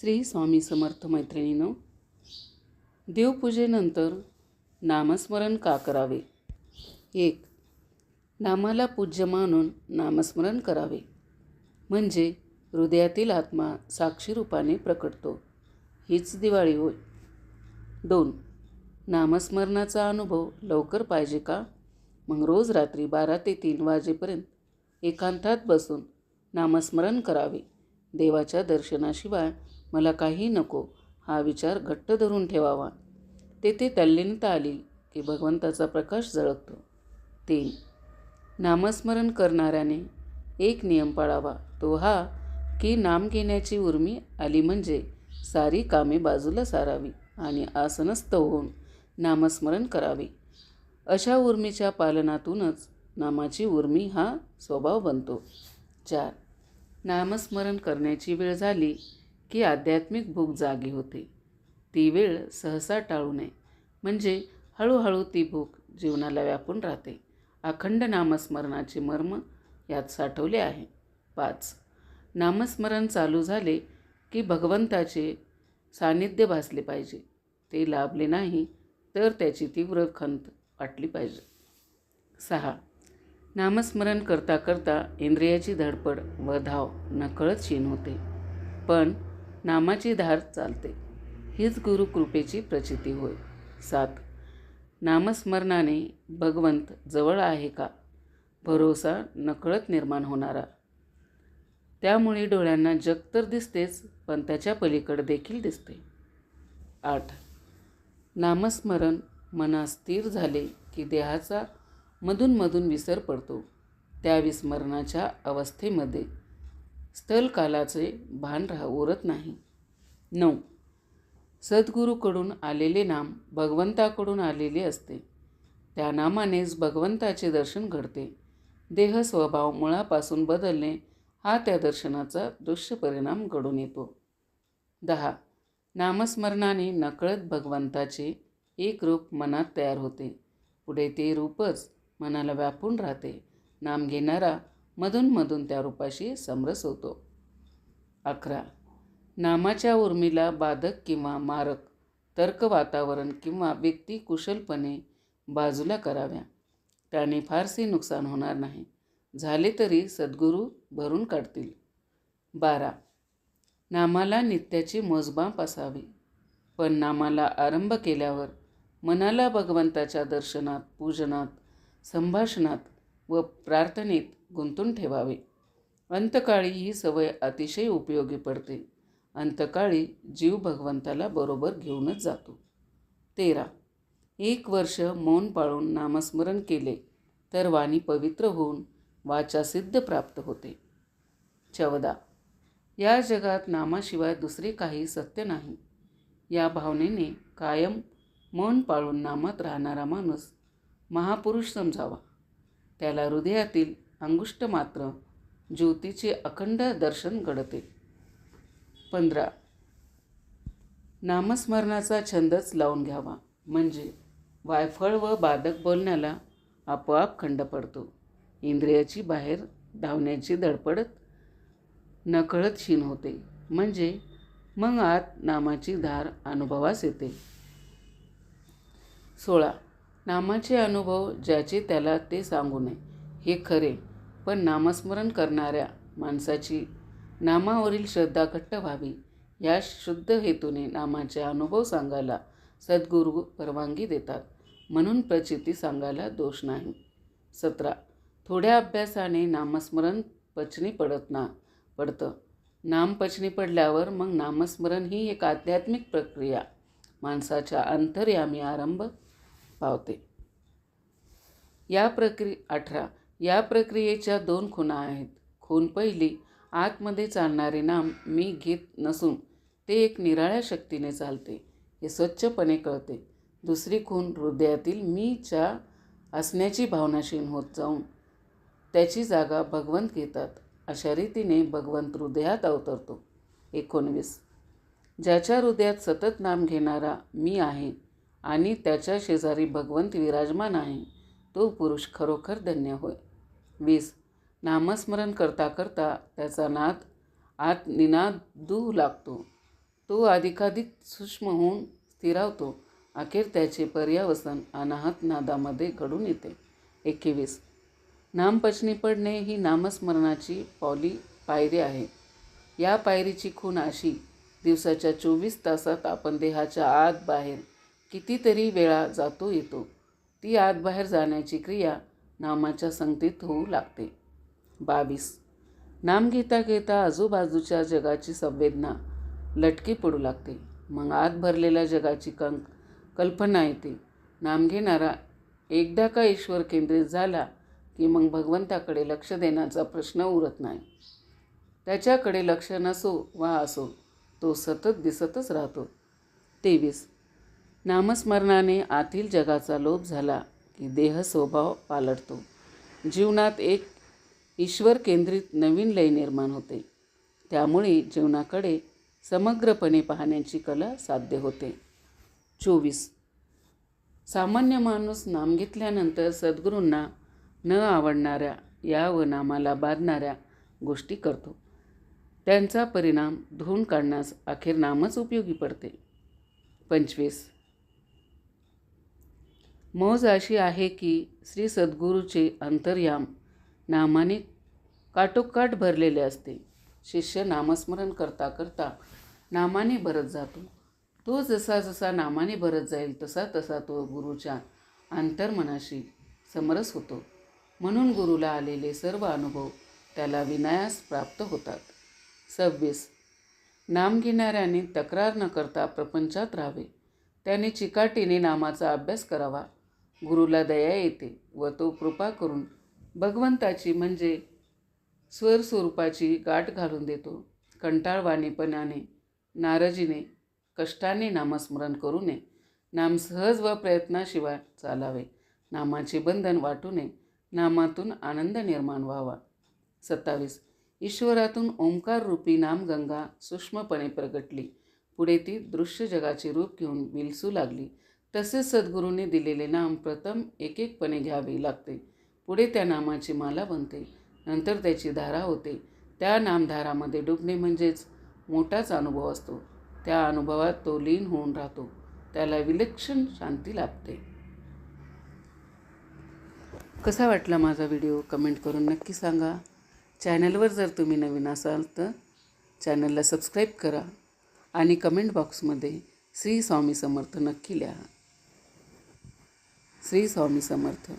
श्री स्वामी समर्थ मैत्रिणीनं देवपूजेनंतर नामस्मरण का करावे? एक नामाला पूज्य मानून नामस्मरण करावे. म्हणजे हृदयातील आत्मा साक्षी रूपाने प्रकटतो. हीच दिवाळी होय. दोन नामस्मरणाचा अनुभव लवकर पाहिजे का? मग रोज रात्री बारा ते तीन वाजेपर्यंत एकांतात बसून नामस्मरण करावे. देवाच्या दर्शनाशिवाय मला काही नको हा विचार घट्ट धरून ठेवावा. तेथे तल्लीनता आली की भगवंताचा प्रकाश झळकतो तीन नामस्मरण करणाऱ्याने एक नियम पाळावा. तो हा की नाम घेण्याची उर्मी आली म्हणजे सारी कामे बाजूला सारावी आणि आसनस्थ होऊन नामस्मरण करावे. अशा उर्मीच्या पालनातूनच नामाची उर्मी हा स्वभाव बनतो. चार नामस्मरण करण्याची वेळ झाली की आध्यात्मिक भूक जागी होते. ती वेळ सहसा टाळू नये. म्हणजे हळूहळू ती भूक जीवनाला व्यापून राहते. अखंड नामस्मरणाचे मर्म यात साठवले आहे. पाच. नामस्मरण चालू झाले की भगवंताचे सान्निध्य भासले पाहिजे. ते लाभले नाही तर त्याची तीव्र खंत वाटली पाहिजे. सहा. नामस्मरण करता करता इंद्रियाची धडपड व धाव नकळत क्षीण होते. पण नामाची धार चालते. हीच गुरुकृपेची प्रचिती होय. सात. नामस्मरणाने भगवंत जवळ आहे का? भरोसा नकळत निर्माण होणारा. त्यामुळे डोळ्यांना जग तर दिसतेच पण त्याच्या पलीकडे देखील दिसते. आठ. नामस्मरण मनास स्थिर झाले की देहाचा मधूनमधून विसर पडतो. त्या विस्मरणाच्या अवस्थेमध्ये स्थलकालाचे भान राह उरत नाही. नऊ. सद्गुरूकडून आलेले नाम भगवंताकडून आलेले असते. त्या नामानेच भगवंताचे दर्शन घडते. देह स्वभाव मुळापासून बदलणे हा त्या दर्शनाचा दृश्य परिणाम घडून येतो. दहा. नामस्मरणाने नकळत भगवंताचे एक रूप मनात तयार होते. पुढे ते रूपच मनाला व्यापून राहते. नाम घेणारा मधूनमधून त्या रूपाशी समरस होतो. अकरा. नामाच्या उर्मीला बाधक किंवा मारक तर्क वातावरण किंवा व्यक्ती कुशलपणे बाजूला कराव्या. त्याने फारसे नुकसान होणार नाही. झाले तरी सद्गुरू भरून काढतील. बारा. नामाला नित्याची मोजमाप असावे. पण नामाला आरंभ केल्यावर मनाला भगवंताच्या दर्शनात पूजनात संभाषणात व प्रार्थनेत गुंतून ठेवावे. अंतकाळी ही सवय अतिशय उपयोगी पडते. अंतकाळी जीव भगवंताला बरोबर घेऊनच जातो. तेरा. एक वर्ष मौन पाळून नामस्मरण केले तर वाणी पवित्र होऊन वाचा सिद्ध प्राप्त होते. चौदा. या जगात नामाशिवाय दुसरे काही सत्य नाही. या भावनेने कायम मौन पाळून नामात राहणारा माणूस महापुरुष समजावा. त्याला हृदयातील अंगुष्ट मात्र ज्योतीचे अखंड दर्शन घडते. पंधरा. नामस्मरणाचा छंदच लावून घ्यावा. म्हणजे वायफळ व बाधक बोलण्याला आपोआप खंड पडतो. इंद्रियाची बाहेर धावण्याची धडपडत नकळत क्षीण होते. म्हणजे मग आत नामाची धार अनुभवास येते. सोळा. नामाचे अनुभव ज्याचे त्याला ते सांगू नये. हे खरे. पण नामस्मरण करणाऱ्या माणसाची नामावरील श्रद्धा घट्ट व्हावी या शुद्ध हेतूने नामाचे अनुभव सांगायला सद्गुरू परवानगी देतात. म्हणून प्रचिती सांगायला दोष नाही. सतरा. थोड्या अभ्यासाने नामस्मरण पचनी पडत ना पडतं. नाम पचनी पडल्यावर मग नामस्मरण ही एक आध्यात्मिक प्रक्रिया. माणसाच्या अंतर्यामी आरंभ पावते. या प्रक्रि अठरा. या प्रक्रियेच्या दोन खुणा आहेत. खून पहिली आतमध्ये चालणारे नाम मी घेत नसून ते एक निराळ्या शक्तीने चालते हे स्वच्छपणे कळते. दुसरी खून हृदयातील मीच्या असण्याची भावनाशीन होत जाऊन त्याची जागा भगवंत घेतात अशा रीतीने भगवंत हृदयात अवतरतो. एकोणवीस. ज्याच्या हृदयात सतत नाम घेणारा मी आहे आणि त्याच्या शेजारी भगवंत विराजमान आहे तो पुरुष खरोखर धन्य होय. वीस. नामस्मरण करता करता त्याचा नाद आत निनादू लागतो. तो अधिकाधिक सूक्ष्म होऊन स्थिरावतो. अखेर त्याचे पर्यावसन अनाहत नादामध्ये घडून येते. एकवीस. नामपचनी पडणे ही नामस्मरणाची पावली पायरी आहे. या पायरीची खूण अशी दिवसाच्या चोवीस तासात आपण देहाच्या आत बाहेर कितीतरी वेळा जातो येतो. ती आत बाहेर जाण्याची क्रिया नामाच्या संगतीत होऊ लागते. बावीस. नाम घेता घेता आजूबाजूच्या जगाची संवेदना लटकी पडू लागते. मग आत भरलेल्या जगाची कंक कल्पना येते. नाम घेणारा एकदा का ईश्वर केंद्रित झाला की मग भगवंताकडे लक्ष देण्याचा प्रश्न उरत नाही. त्याच्याकडे लक्ष नसो वा असो तो सतत दिसतच राहतो. तेवीस. नामस्मरणाने आतील जगाचा लोप झाला. की देह स्वभाव पालटतो. जीवनात एक ईश्वर केंद्रित नवीन लय निर्माण होते. त्यामुळे जीवनाकडे समग्रपणे पाहण्याची कला साध्य होते. चोवीस. सामान्य माणूस नाम घेतल्यानंतर सद्गुरूंना न आवडणाऱ्या या व नामाला बाधणाऱ्या गोष्टी करतो. त्यांचा परिणाम धुवून काढण्यास अखेर नामच उपयोगी पडते. पंचवीस. मौज अशी आहे की श्री सद्गुरूचे अंतर्याम नामाने काटोकाट भरलेले असते. शिष्य नामस्मरण करता करता नामाने भरत जातो. तो जसा जसा नामाने भरत जाईल तसा तसा तो गुरुच्या अंतर्मनाशी समरस होतो. म्हणून गुरुला आलेले सर्व अनुभव त्याला विनायास प्राप्त होतात. सव्वीस. नाम घेणाऱ्याने तक्रार न करता प्रपंचात राहावे. त्याने चिकाटीने नामाचा अभ्यास करावा. गुरुला दया येते व तो कृपा करून भगवंताची म्हणजे स्वर स्वरूपाची गाठ घालून देतो. कंटाळवाणीपणाने नारजीने कष्टाने नामस्मरण करू नये. नाम सहज व प्रयत्नाशिवाय चालावे. नामाचे बंधन वाटू नये. नामातून आनंद निर्माण व्हावा. सत्तावीस. ईश्वरातून ओंकार रूपी नामगंगा सूक्ष्मपणे प्रगटली. पुढे ती दृश्य जगाचे रूप घेऊन विलसू लागली. तसेच सद्गुरूने दिलेले नाम प्रथम एक एकपणे घ्यावे लागते. पुढे त्या नामाची माला बनते. नंतर त्याची धारा होते. त्या नामधारामध्ये डुबणे म्हणजेच मोठाच अनुभव असतो. त्या अनुभवात तो लीन होऊन राहतो. त्याला विलक्षण शांती लाभते. कसा वाटला माझा व्हिडिओ? कमेंट करून नक्की सांगा. चॅनलवर जर तुम्ही नवीन असाल तर चॅनलला सबस्क्राईब करा आणि कमेंट बॉक्समध्ये श्री स्वामी समर्थ नक्की लिहा. श्री स्वामी समर्थ.